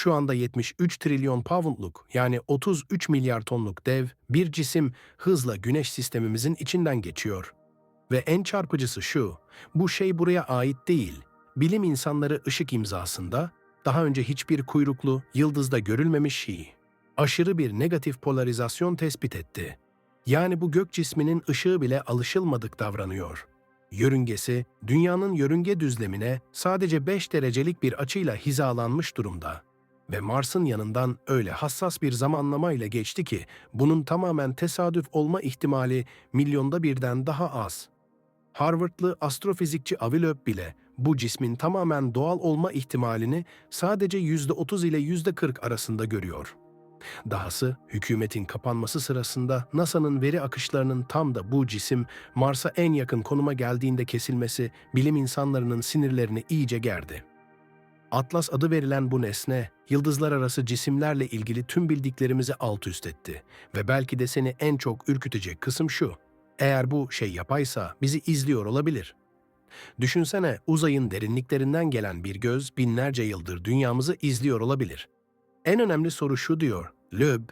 Şu anda 73 trilyon poundluk yani 33 milyar tonluk dev bir cisim hızla güneş sistemimizin içinden geçiyor. Ve en çarpıcısı şu, bu şey buraya ait değil. Bilim insanları ışık imzasında daha önce hiçbir kuyruklu, yıldızda görülmemiş şey. Aşırı bir negatif polarizasyon tespit etti. Yani bu gök cisminin ışığı bile alışılmadık davranıyor. Yörüngesi, dünyanın yörünge düzlemine sadece 5 derecelik bir açıyla hizalanmış durumda. Ve Mars'ın yanından öyle hassas bir zamanlama ile geçti ki bunun tamamen tesadüf olma ihtimali milyonda birden daha az. Harvardlı astrofizikçi Avi Loeb bile bu cismin tamamen doğal olma ihtimalini sadece %30 ile %40 arasında görüyor. Dahası hükümetin kapanması sırasında NASA'nın veri akışlarının tam da bu cisim Mars'a en yakın konuma geldiğinde kesilmesi bilim insanlarının sinirlerini iyice gerdi. Atlas adı verilen bu nesne, yıldızlar arası cisimlerle ilgili tüm bildiklerimizi alt üst etti. Ve belki de seni en çok ürkütecek kısım şu. Eğer bu şey yapaysa bizi izliyor olabilir. Düşünsene uzayın derinliklerinden gelen bir göz binlerce yıldır dünyamızı izliyor olabilir. En önemli soru şu diyor, Löb,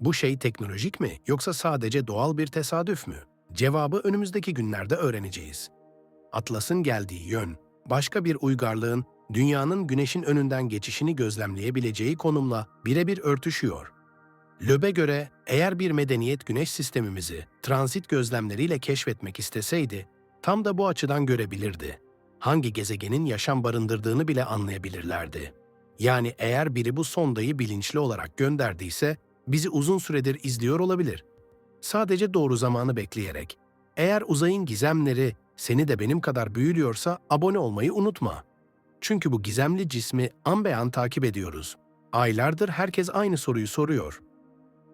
bu şey teknolojik mi yoksa sadece doğal bir tesadüf mü? Cevabı önümüzdeki günlerde öğreneceğiz. Atlas'ın geldiği yön, başka bir uygarlığın dünyanın güneşin önünden geçişini gözlemleyebileceği konumla birebir örtüşüyor. Löb'e göre eğer bir medeniyet güneş sistemimizi transit gözlemleriyle keşfetmek isteseydi, tam da bu açıdan görebilirdi. Hangi gezegenin yaşam barındırdığını bile anlayabilirlerdi. Yani eğer biri bu sondayı bilinçli olarak gönderdiyse, bizi uzun süredir izliyor olabilir. Sadece doğru zamanı bekleyerek. Eğer uzayın gizemleri seni de benim kadar büyülüyorsa abone olmayı unutma. Çünkü bu gizemli cismi an be an takip ediyoruz. Aylardır herkes aynı soruyu soruyor.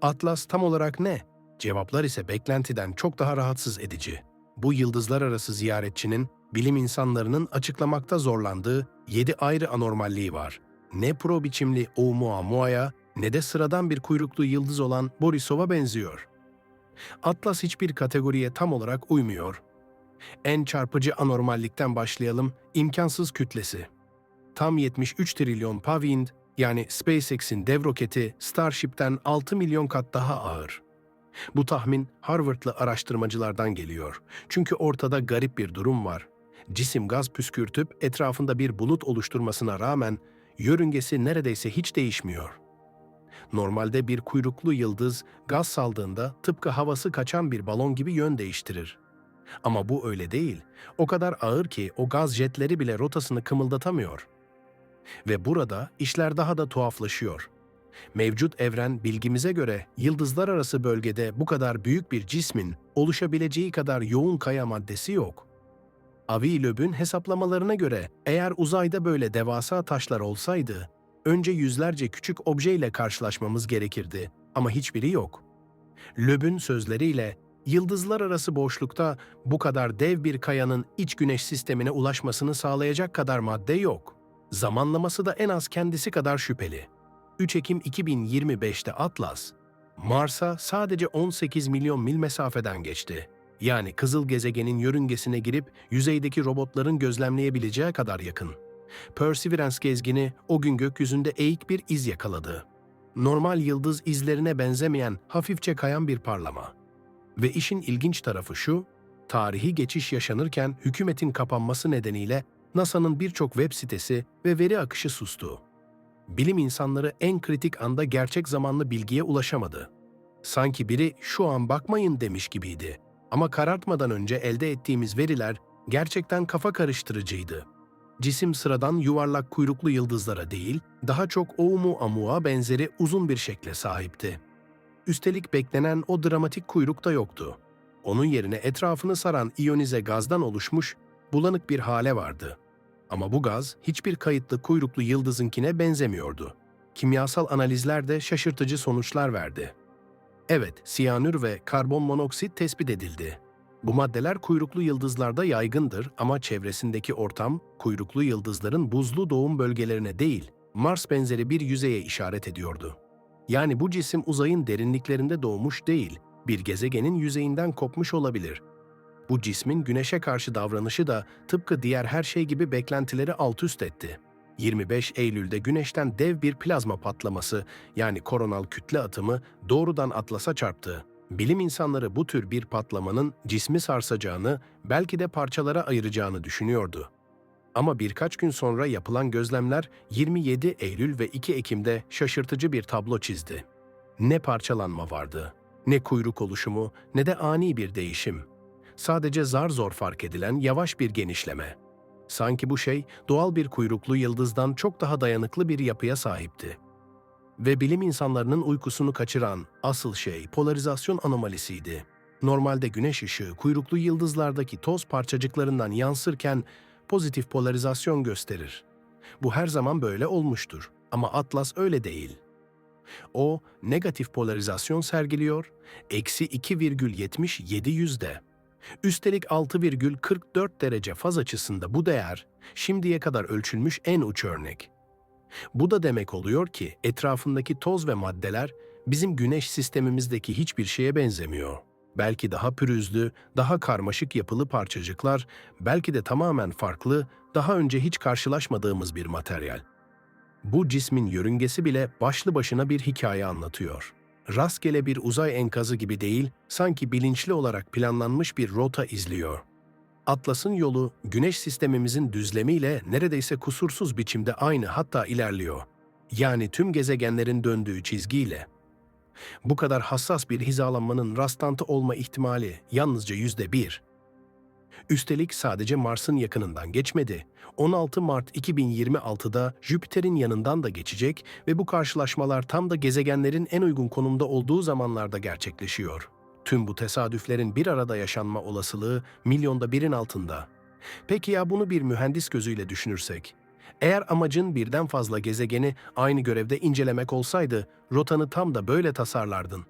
Atlas tam olarak ne? Cevaplar ise beklentiden çok daha rahatsız edici. Bu yıldızlar arası ziyaretçinin bilim insanlarının açıklamakta zorlandığı yedi ayrı anormalliği var. Ne pro biçimli Oumuamua'ya ne de sıradan bir kuyruklu yıldız olan Borisov'a benziyor. Atlas hiçbir kategoriye tam olarak uymuyor. En çarpıcı anormallikten başlayalım, imkansız kütlesi. Tam 73 trilyon Pavind yani SpaceX'in dev roketi Starship'ten 6 milyon kat daha ağır. Bu tahmin Harvard'lı araştırmacılardan geliyor. Çünkü ortada garip bir durum var. Cisim gaz püskürtüp etrafında bir bulut oluşturmasına rağmen yörüngesi neredeyse hiç değişmiyor. Normalde bir kuyruklu yıldız gaz saldığında tıpkı havası kaçan bir balon gibi yön değiştirir. Ama bu öyle değil. O kadar ağır ki o gaz jetleri bile rotasını kımıldatamıyor. Ve burada işler daha da tuhaflaşıyor. Mevcut evren bilgimize göre yıldızlar arası bölgede bu kadar büyük bir cismin oluşabileceği kadar yoğun kaya maddesi yok. Avi Löb'ün hesaplamalarına göre eğer uzayda böyle devasa taşlar olsaydı, önce yüzlerce küçük objeyle karşılaşmamız gerekirdi ama hiçbiri yok. Löb'ün sözleriyle yıldızlar arası boşlukta bu kadar dev bir kayanın iç güneş sistemine ulaşmasını sağlayacak kadar madde yok. Zamanlaması da en az kendisi kadar şüpheli. 3 Ekim 2025'te Atlas, Mars'a sadece 18 milyon mil mesafeden geçti. Yani kızıl gezegenin yörüngesine girip yüzeydeki robotların gözlemleyebileceği kadar yakın. Perseverance gezgini o gün gökyüzünde eğik bir iz yakaladı. Normal yıldız izlerine benzemeyen hafifçe kayan bir parlama. Ve işin ilginç tarafı şu, tarihi geçiş yaşanırken hükümetin kapanması nedeniyle NASA'nın birçok web sitesi ve veri akışı sustu. Bilim insanları en kritik anda gerçek zamanlı bilgiye ulaşamadı. Sanki biri şu an bakmayın demiş gibiydi. Ama karartmadan önce elde ettiğimiz veriler gerçekten kafa karıştırıcıydı. Cisim sıradan yuvarlak kuyruklu yıldızlara değil, daha çok Oumuamua benzeri uzun bir şekle sahipti. Üstelik beklenen o dramatik kuyruk da yoktu. Onun yerine etrafını saran iyonize gazdan oluşmuş bulanık bir hale vardı. Ama bu gaz hiçbir kayıtlı kuyruklu yıldızınkine benzemiyordu. Kimyasal analizler de şaşırtıcı sonuçlar verdi. Evet, siyanür ve karbon monoksit tespit edildi. Bu maddeler kuyruklu yıldızlarda yaygındır ama çevresindeki ortam kuyruklu yıldızların buzlu doğum bölgelerine değil, Mars benzeri bir yüzeye işaret ediyordu. Yani bu cisim uzayın derinliklerinde doğmuş değil, bir gezegenin yüzeyinden kopmuş olabilir. Bu cismin güneşe karşı davranışı da tıpkı diğer her şey gibi beklentileri alt üst etti. 25 Eylül'de Güneş'ten dev bir plazma patlaması yani koronal kütle atımı doğrudan Atlas'a çarptı. Bilim insanları bu tür bir patlamanın cismi sarsacağını, belki de parçalara ayıracağını düşünüyordu. Ama birkaç gün sonra yapılan gözlemler 27 Eylül ve 2 Ekim'de şaşırtıcı bir tablo çizdi. Ne parçalanma vardı, ne kuyruk oluşumu, ne de ani bir değişim. Sadece zar zor fark edilen yavaş bir genişleme. Sanki bu şey doğal bir kuyruklu yıldızdan çok daha dayanıklı bir yapıya sahipti. Ve bilim insanlarının uykusunu kaçıran asıl şey polarizasyon anomalisiydi. Normalde güneş ışığı kuyruklu yıldızlardaki toz parçacıklarından yansırken pozitif polarizasyon gösterir. Bu her zaman böyle olmuştur ama Atlas öyle değil. O negatif polarizasyon sergiliyor, eksi 2,77 yüzde. Üstelik 6,44 derece faz açısında bu değer şimdiye kadar ölçülmüş en uç örnek. Bu da demek oluyor ki etrafındaki toz ve maddeler bizim güneş sistemimizdeki hiçbir şeye benzemiyor. Belki daha pürüzlü, daha karmaşık yapılı parçacıklar, belki de tamamen farklı, daha önce hiç karşılaşmadığımız bir materyal. Bu cismin yörüngesi bile başlı başına bir hikaye anlatıyor. Rastgele bir uzay enkazı gibi değil, sanki bilinçli olarak planlanmış bir rota izliyor. Atlas'ın yolu, güneş sistemimizin düzlemiyle neredeyse kusursuz biçimde aynı hatta ilerliyor. Yani tüm gezegenlerin döndüğü çizgiyle. Bu kadar hassas bir hizalanmanın rastlantı olma ihtimali yalnızca yüzde bir. Üstelik sadece Mars'ın yakınından geçmedi. 16 Mart 2026'da Jüpiter'in yanından da geçecek ve bu karşılaşmalar tam da gezegenlerin en uygun konumda olduğu zamanlarda gerçekleşiyor. Tüm bu tesadüflerin bir arada yaşanma olasılığı milyonda birin altında. Peki ya bunu bir mühendis gözüyle düşünürsek? Eğer amacın birden fazla gezegeni aynı görevde incelemek olsaydı, rotanı tam da böyle tasarlardın.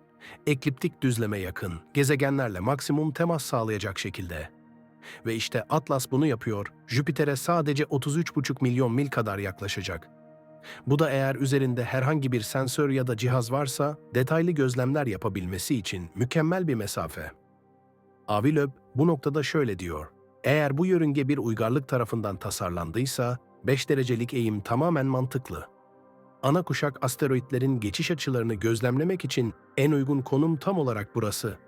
Ekliptik düzleme yakın, gezegenlerle maksimum temas sağlayacak şekilde. Ve işte Atlas bunu yapıyor, Jüpiter'e sadece 33,5 milyon mil kadar yaklaşacak. Bu da eğer üzerinde herhangi bir sensör ya da cihaz varsa detaylı gözlemler yapabilmesi için mükemmel bir mesafe. Avilöb bu noktada şöyle diyor. Eğer bu yörünge bir uygarlık tarafından tasarlandıysa 5 derecelik eğim tamamen mantıklı. Ana kuşak asteroitlerin geçiş açılarını gözlemlemek için en uygun konum tam olarak burası.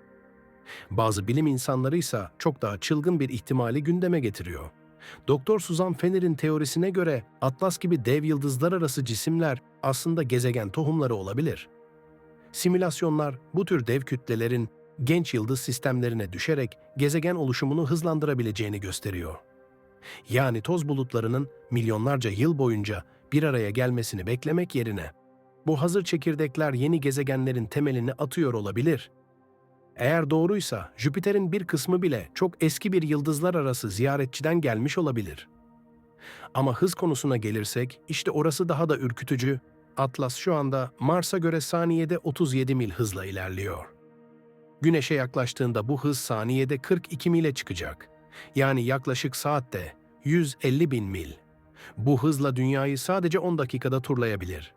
Bazı bilim insanları ise çok daha çılgın bir ihtimali gündeme getiriyor. Doktor Suzan Fener'in teorisine göre Atlas gibi dev yıldızlar arası cisimler aslında gezegen tohumları olabilir. Simülasyonlar bu tür dev kütlelerin genç yıldız sistemlerine düşerek gezegen oluşumunu hızlandırabileceğini gösteriyor. Yani toz bulutlarının milyonlarca yıl boyunca bir araya gelmesini beklemek yerine bu hazır çekirdekler yeni gezegenlerin temelini atıyor olabilir. Eğer doğruysa Jüpiter'in bir kısmı bile çok eski bir yıldızlar arası ziyaretçiden gelmiş olabilir. Ama hız konusuna gelirsek işte orası daha da ürkütücü. Atlas şu anda Mars'a göre saniyede 37 mil hızla ilerliyor. Güneşe yaklaştığında bu hız saniyede 42 mile çıkacak. Yani yaklaşık saatte 150 bin mil. Bu hızla dünyayı sadece 10 dakikada turlayabilir.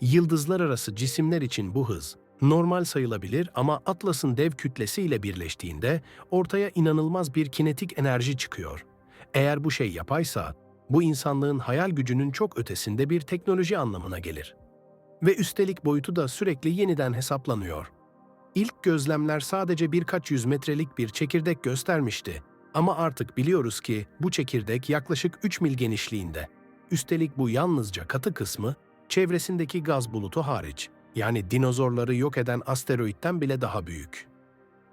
Yıldızlar arası cisimler için bu hız normal sayılabilir ama Atlas'ın dev kütlesiyle birleştiğinde ortaya inanılmaz bir kinetik enerji çıkıyor. Eğer bu şey yapaysa, bu insanlığın hayal gücünün çok ötesinde bir teknoloji anlamına gelir. Ve üstelik boyutu da sürekli yeniden hesaplanıyor. İlk gözlemler sadece birkaç yüz metrelik bir çekirdek göstermişti. Ama artık biliyoruz ki bu çekirdek yaklaşık 3 mil genişliğinde. Üstelik bu yalnızca katı kısmı, çevresindeki gaz bulutu hariç. Yani dinozorları yok eden asteroitten bile daha büyük.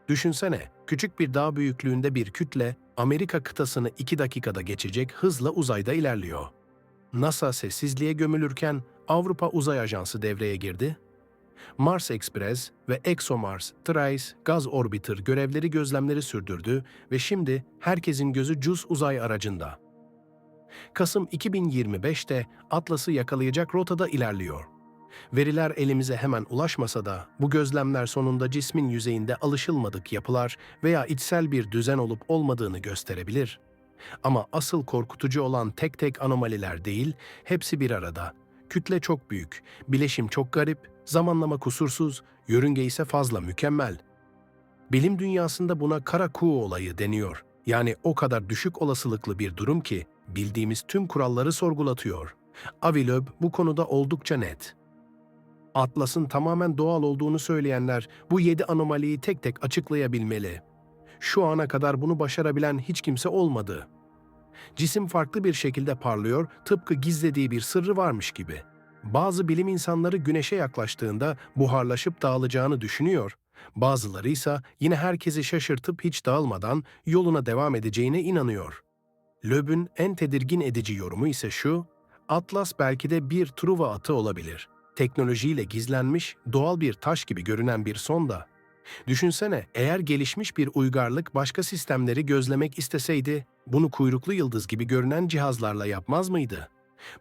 Düşünsene, küçük bir dağ büyüklüğünde bir kütle, Amerika kıtasını 2 dakikada geçecek hızla uzayda ilerliyor. NASA sessizliğe gömülürken Avrupa Uzay Ajansı devreye girdi. Mars Express ve ExoMars Trace Gaz Orbiter görevleri gözlemleri sürdürdü ve şimdi herkesin gözü CUS uzay aracında. Kasım 2025'te Atlas'ı yakalayacak rotada ilerliyor. Veriler elimize hemen ulaşmasa da bu gözlemler sonunda cismin yüzeyinde alışılmadık yapılar veya içsel bir düzen olup olmadığını gösterebilir. Ama asıl korkutucu olan tek tek anomaliler değil, hepsi bir arada. Kütle çok büyük, bileşim çok garip, zamanlama kusursuz, yörünge ise fazla mükemmel. Bilim dünyasında buna kara kuğu olayı deniyor. Yani o kadar düşük olasılıklı bir durum ki bildiğimiz tüm kuralları sorgulatıyor. Avi bu konuda oldukça net. Atlas'ın tamamen doğal olduğunu söyleyenler bu yedi anomaliyi tek tek açıklayabilmeli. Şu ana kadar bunu başarabilen hiç kimse olmadı. Cisim farklı bir şekilde parlıyor, tıpkı gizlediği bir sırrı varmış gibi. Bazı bilim insanları güneşe yaklaştığında buharlaşıp dağılacağını düşünüyor. Bazıları ise yine herkesi şaşırtıp hiç dağılmadan yoluna devam edeceğine inanıyor. Löb'ün en tedirgin edici yorumu ise şu, Atlas belki de bir Truva atı olabilir. Teknolojiyle gizlenmiş, doğal bir taş gibi görünen bir sonda. Düşünsene, eğer gelişmiş bir uygarlık başka sistemleri gözlemek isteseydi, bunu kuyruklu yıldız gibi görünen cihazlarla yapmaz mıydı?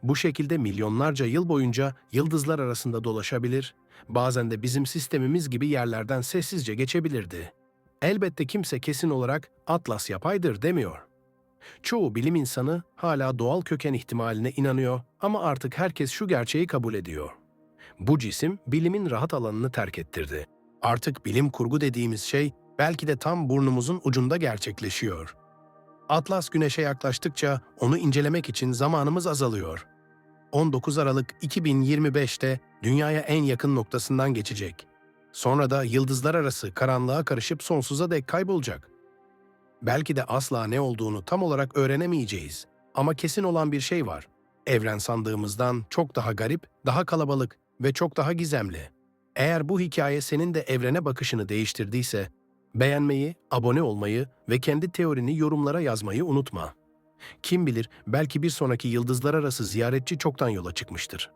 Bu şekilde milyonlarca yıl boyunca yıldızlar arasında dolaşabilir, bazen de bizim sistemimiz gibi yerlerden sessizce geçebilirdi. Elbette kimse kesin olarak Atlas yapaydır demiyor. Çoğu bilim insanı hala doğal köken ihtimaline inanıyor ama artık herkes şu gerçeği kabul ediyor. Bu cisim bilimin rahat alanını terk ettirdi. Artık bilim kurgu dediğimiz şey belki de tam burnumuzun ucunda gerçekleşiyor. Atlas güneşe yaklaştıkça onu incelemek için zamanımız azalıyor. 19 Aralık 2025'te dünyaya en yakın noktasından geçecek. Sonra da yıldızlar arası karanlığa karışıp sonsuza dek kaybolacak. Belki de asla ne olduğunu tam olarak öğrenemeyeceğiz. Ama kesin olan bir şey var. Evren sandığımızdan çok daha garip, daha kalabalık ve çok daha gizemli. Eğer bu hikaye senin de evrene bakışını değiştirdiyse, beğenmeyi, abone olmayı ve kendi teorini yorumlara yazmayı unutma. Kim bilir belki bir sonraki yıldızlar arası ziyaretçi çoktan yola çıkmıştır.